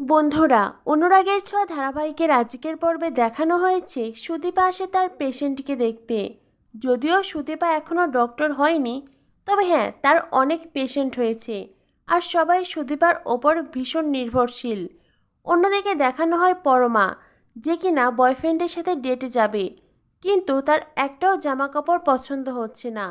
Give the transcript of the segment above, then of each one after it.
বন্ধুরা, অনুরাগের ছোঁয়া ধারাবাহিকের আজকের পর্বে দেখানো হয়েছে, সুদীপা আসে তার পেশেন্টকে দেখতে। যদিও সুদীপা এখনও ডক্টর হয়নি, তবে হ্যাঁ তার অনেক পেশেন্ট হয়েছে। আর সবাই সুদীপার ওপর ভীষণ নির্ভরশীল। অন্যদিকে দেখানো হয় পরমা, যে কিনা বয়ফ্রেন্ডের সাথে ডেটে যাবে, কিন্তু তার একটাও জামা কাপড় পছন্দ হচ্ছে না।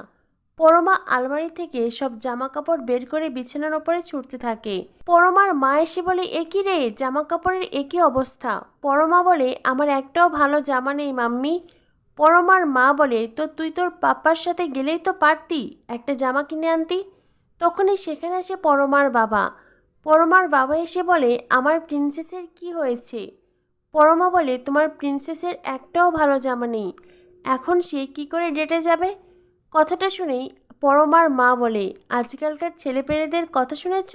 পরমা আলমারি থেকে সব জামা কাপড় বের করে বিছানার ওপরে ছুটতে থাকে। পরমার মা এসে বলে একই রে জামা কাপড়ের একই অবস্থা? পরমা বলে, আমার একটাও ভালো জামা নেই, মাম্মি। পরমার মা বলে, তো তুই তোর পাপ্পার সাথে গেলেই তো পারতি, একটা জামা কিনে আনতি? তখনই সেখানে আসে পরমার বাবা। পরমার বাবা এসে বলে, আমার প্রিন্সেসের কি হয়েছে? পরমা বলে, তোমার প্রিন্সেসের একটাও ভালো জামা নেই। এখন সে কি করে ডেটে যাবে? কথাটা শুনেই পরমার মা বলে, আজকালকার ছেলেপেলেদের কথা শুনেছ?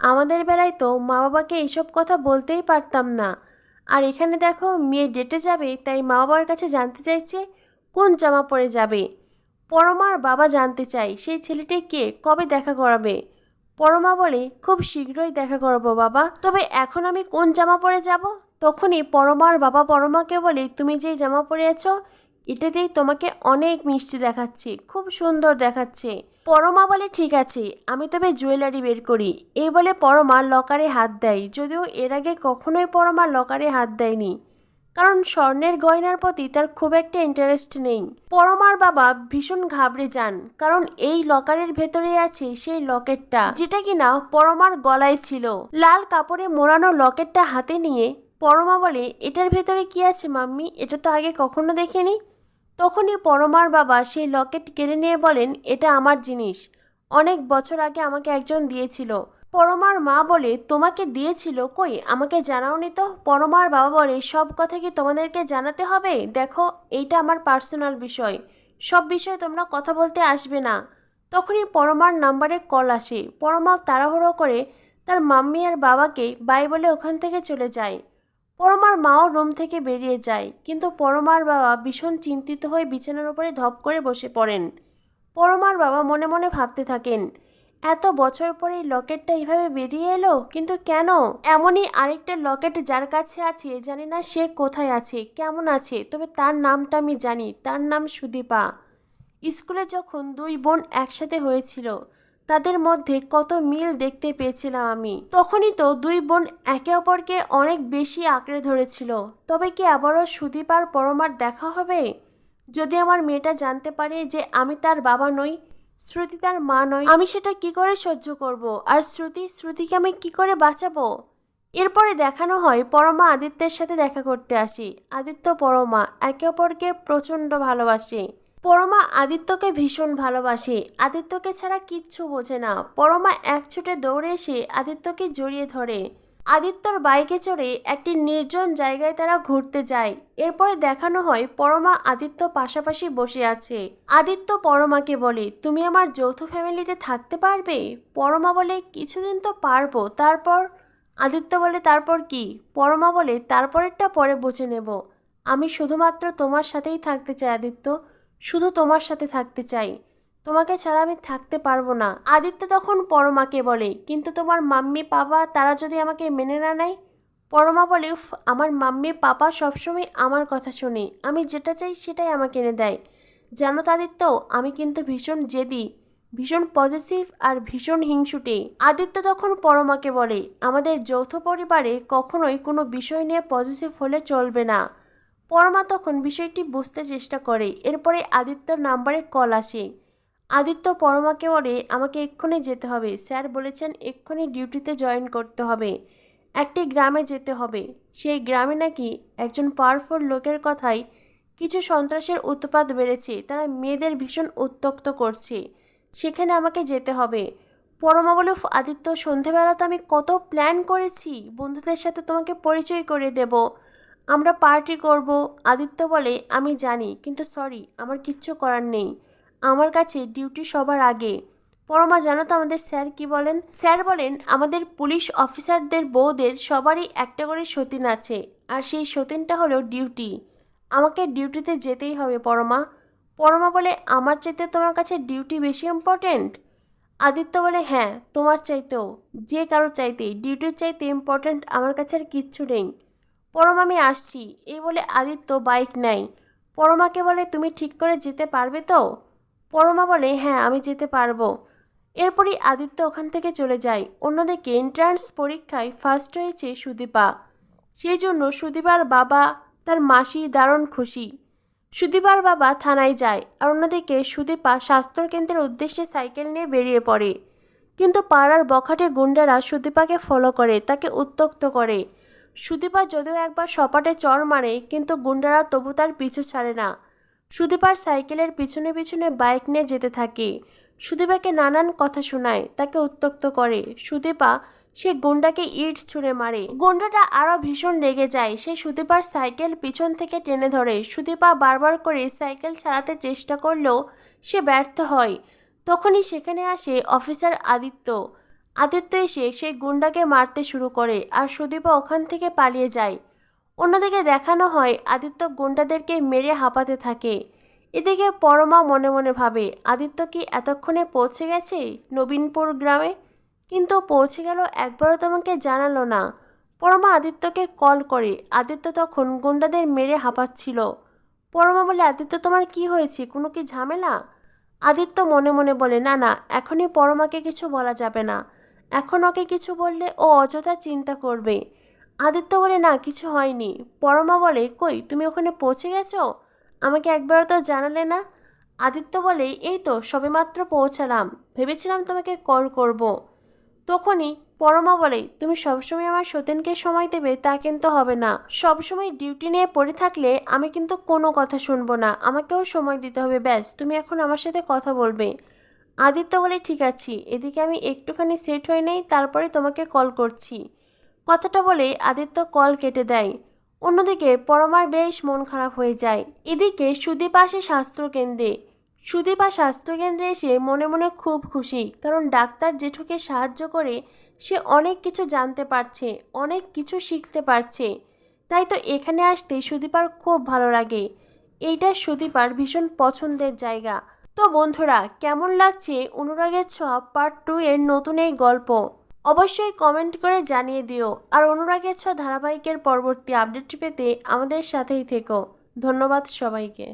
আমাদের বেলায় তো মা বাবাকে এইসব কথা বলতেই পারতাম না। আর এখানে দেখো মেয়ে ডেটে যাবে, তাই মা বাবার কাছে জানতে চাইছে কোন জামা পরে যাবে। পরমার বাবা জানতে চাই সেই ছেলেটি কে? কবে দেখা করাবে পরমা বলে, খুব শীঘ্রই দেখা করাবো বাবা। তবে এখন আমি কোন জামা পরে যাব? তখনই পরমার বাবা পরমাকে বলে, তুমি যেই জামা পরে আছো এটাতেই তোমাকে অনেক মিষ্টি দেখাচ্ছে, খুব সুন্দর দেখাচ্ছে। পরমা বলে, ঠিক আছে, আমি তবে জুয়েলারি বের করি। এই বলে পরমা লকারে হাত দেয়, যদিও এর আগে কখনোই পরমা লকারে হাত দেয়নি। কারণ স্বর্ণের গয়নার প্রতি তার খুব একটা ইন্টারেস্ট নেই। পরমার বাবা ভীষণ ঘাবড়ে যান, কারণ এই লকারের ভেতরে আছে সেই লকেটটা, যেটা কিনা পরমার গলায় ছিল। লাল কাপড়ে মোড়ানো লকেটটা হাতে নিয়ে পরমা বলে, এটার ভেতরে কি আছে মাম্মি? এটা তো আগে কখনো দেখিনি? তখনই পরমার বাবা সেই লকেট কেড়ে নিয়ে বলেন, এটা আমার জিনিস। অনেক বছর আগে আমাকে একজন দিয়েছিল। পরমার মা বলে, তোমাকে দিয়েছিল কই? আমাকে জানাওনি তো? পরমার বাবা বলে, সব কথা কি তোমাদেরকে জানাতে হবে? দেখো, এইটা আমার পার্সোনাল বিষয়। সব বিষয়ে তোমরা কথা বলতে আসবে না। তখনই পরমার নাম্বারে কল আসে। পরমা তাড়াহুড়ো করে তার মাম্মি আর বাবাকে বাই বলে ওখান থেকে চলে যায়। পরমার মাও রুম থেকে বেরিয়ে যায়, কিন্তু পরমার বাবা ভীষণ চিন্তিত হয়ে বিছানার উপরে ধপ করে বসে পড়েন। পরমার বাবা মনে মনে ভাবতে থাকেন, এত বছর পরে লকেটটা এইভাবে বেরিয়ে এলো? কিন্তু কেন? এমনই আরেকটা লকেট যার কাছে আছে, জানি না সে কোথায় আছে, কেমন আছে, তবে তার নামটা আমি জানি, তার নাম সুদীপা। স্কুলে যখন দুই বোন একসাথে হয়েছিল তাদের মধ্যে কত মিল দেখতে পেয়েছিলাম আমি। তখনই তো দুই বোন একে অপরকে অনেক বেশি আঁকড়ে ধরেছিল। তবে কি আবারও সুদীপ আর পরমার দেখা হবে? যদি আমার মেয়েটা জানতে পারে যে আমি তার বাবা নই, শ্রুতি তার মা নয় আমি সেটা কি করে সহ্য করব? আর শ্রুতি, শ্রুতিকে আমি কি করে বাঁচাবো? এরপরে দেখানো হয় পরমা আদিত্যের সাথে দেখা করতে আসি। আদিত্য পরমা একে অপরকে প্রচণ্ড ভালোবাসে। পরমা আদিত্যকে ভীষণ ভালোবাসে। আদিত্যকে ছাড়া কিচ্ছু বোঝে না। পরমা এক ছুটে দৌড়ে এসে আদিত্যকে জড়িয়ে ধরে। আদিত্যর বাইকে চড়ে একটি নির্জন জায়গায় তারা ঘুরতে যায়। এরপরে দেখানো হয় পরমা আদিত্য পাশাপাশি বসে আছে। আদিত্য পরমাকে বলে, তুমি আমার যৌথ ফ্যামিলিতে থাকতে পারবে? পরমা বলে, কিছুদিন তো পারব। তারপর? আদিত্য বলে, তারপর কি? পরমা বলে, তারপরেরটা পরে বুঝে নেব। আমি শুধুমাত্র তোমার সাথেই থাকতে চাই আদিত্য। শুধু তোমার সাথে থাকতে চাই। তোমাকে ছাড়া আমি থাকতে পারব না। আদিত্য তখন পরমাকে বলে, কিন্তু তোমার মাম্মি পাপা, তারা যদি আমাকে মেনে না নেয়? পরমা বলে, উফ, আমার মাম্মি পাপা সবসময় আমার কথা শোনে। আমি যেটা চাই সেটাই আমাকে এনে দেয়। জানো আদিত্য, আমি কিন্তু ভীষণ জেদি, ভীষণ পজিটিভ আর ভীষণ হিংসুটে। আদিত্য তখন পরমাকে বলে, আমাদের যৌথ পরিবারে কখনোই কোনো বিষয় নিয়ে পজিটিভ হলে চলবে না। পরমা তখন বিষয়টি বুঝতে চেষ্টা করে। এরপরে আদিত্যর নাম্বারে কল আসে। আদিত্য পরমাকে বলে, আমাকে এক্ষুনি যেতে হবে। স্যার বলেছেন এক্ষুনি ডিউটিতে জয়েন করতে হবে। একটি গ্রামে যেতে হবে। সেই গ্রামে নাকি একজন পাওয়ারফুল লোকের কথায় কিছু সন্ত্রাসের উৎপাত বেড়েছে। তারা মেয়েদের ভীষণ উত্তক্ত করছে। সেখানে আমাকে যেতে হবে পরমা বলে আদিত্য সন্ধেবেলা তো আমি কত প্ল্যান করেছি। বন্ধুদের সাথে তোমাকে পরিচয় করে দেব। আমরা পার্টি করব, আদিত্য বলে, আমি জানি, কিন্তু সরি আমার কিচ্ছু করার নেই। আমার কাছে ডিউটি সবার আগে। পরমা, জানো তো আমাদের স্যার কি বলেন? স্যার বলেন, আমাদের পুলিশ অফিসারদের বউদের সবারই একটা করে সতীন আছে, আর সেই সতীনটা হলো ডিউটি আমাকে ডিউটিতে যেতেই হবে, পরমা। পরমা বলে, আমার চাইতে তোমার কাছে ডিউটি বেশি ইম্পর্ট্যান্ট আদিত্য বলে হ্যাঁ তোমার চাইতেও। যে কারোর চাইতেই। ডিউটির চাইতে ইম্পর্ট্যান্ট আমার কাছে আর কিচ্ছু নেই। পরম আমি আসছি। এই বলে আদিত্য বাইক নেয়। পরমাকে বলে, তুমি ঠিক করে যেতে পারবে তো? পরমা বলে হ্যাঁ আমি যেতে পারব। এরপরই আদিত্য ওখান থেকে চলে যায়। অন্যদিকে এন্ট্রান্স পরীক্ষায় ফার্স্ট হয়েছে সুদীপা। সেই জন্য সুদীপার বাবা তার মাসি দারুণ খুশি। সুদীপার বাবা থানায় যায়। আর অন্যদিকে সুদীপা স্বাস্থ্যকেন্দ্রের উদ্দেশ্যে সাইকেল নিয়ে বেরিয়ে পড়ে। কিন্তু পাড়ার বখাটে গুন্ডারা সুদীপাকে ফলো করে, তাকে উত্তক্ত করে। সুদীপা যদিও একবার সপাটে চর মারে, কিন্তু গুন্ডারা তবু তার পিছু ছাড়ে না। সুদীপার সাইকেলের পিছনে পিছনে বাইক নিয়ে যেতে থাকে। সুদীপাকে নানান কথা শোনায়, তাকে উত্তক্ত করে। সুদীপা, সে গুন্ডাকে ইট ছুঁড়ে মারে। গুন্ডাটা আরও ভীষণ রেগে যায়। সে সুদীপার সাইকেল পিছন থেকে টেনে ধরে। সুদীপা বারবার করে সাইকেল ছাড়াতে চেষ্টা করলেও সে ব্যর্থ হয়। তখনই সেখানে আসে অফিসার আদিত্য। আদিত্য এসে সেই গুন্ডাকে মারতে শুরু করে আর সুদীপা ওখান থেকে পালিয়ে যায়। অন্যদিকে দেখানো হয়, আদিত্য গুন্ডাদেরকে মেরে হাঁপাতে থাকে। এদিকে পরমা মনে মনে ভাবে, আদিত্য কি এতক্ষণে পৌঁছে গেছে নবীনপুর গ্রামে? কিন্তু পৌঁছে গেল একবারও তোমাকে জানালো না। পরমা আদিত্যকে কল করে, আদিত্য তখন গুন্ডাদের মেরে হাঁপাচ্ছিল। পরমা বলে, আদিত্য, তোমার কি হয়েছে? কোনো কি ঝামেলা? আদিত্য মনে মনে বলে, না না, এখনই পরমাকে কিছু বলা যাবে না। এখন ওকে কিছু বললে ও অযথা চিন্তা করবে। আদিত্য বলে, না, কিছু হয়নি। পরমা বলে, কই, তুমি ওখানে পৌঁছে গেছো? আমাকে একবারও তো জানালে না? আদিত্য বলে, এই তো, সবেমাত্র পৌঁছালাম। ভেবেছিলাম তোমাকে কল করব। তখনই পরমা বলে, তুমি সবসময় আমার সতীনকে সময় দেবে, তা কিন্তু হবে না। সবসময় ডিউটি নিয়ে পড়ে থাকলে আমি কিন্তু কোনো কথা শুনব না। আমাকেও সময় দিতে হবে, ব্যাস। তুমি এখন আমার সাথে কথা বলবে। আদিত্য বলে, ঠিক আছে। এদিকে আমি একটুখানি সেট হয়ে নেই, তারপরে তোমাকে কল করছি। কথাটা বলে আদিত্য কল কেটে দেয়। অন্যদিকে পরমার বেশ মন খারাপ হয়ে যায়। এদিকে সুদীপ আসে স্বাস্থ্যকেন্দ্রে। সুদীপা স্বাস্থ্যকেন্দ্রে এসে মনে মনে খুব খুশি, কারণ ডাক্তার জেঠুকে সাহায্য করে সে অনেক কিছু জানতে পারছে, অনেক কিছু শিখতে পারছে। তাই তো এখানে আসতে সুদীপার খুব ভালো লাগে। এইটা সুদীপার ভীষণ পছন্দের জায়গা। তো বন্ধুরা, কেমন লাগছে অনুরাগের ছোঁয়া পার্ট টু এর নতুন এই গল্প? অবশ্যই কমেন্ট করে জানিয়ে দিও। আর অনুরাগের ছোঁয়া ধারাবাহিকের পরবর্তী আপডেট পেতে আমাদের সাথেই থেকো। ধন্যবাদ সবাইকে।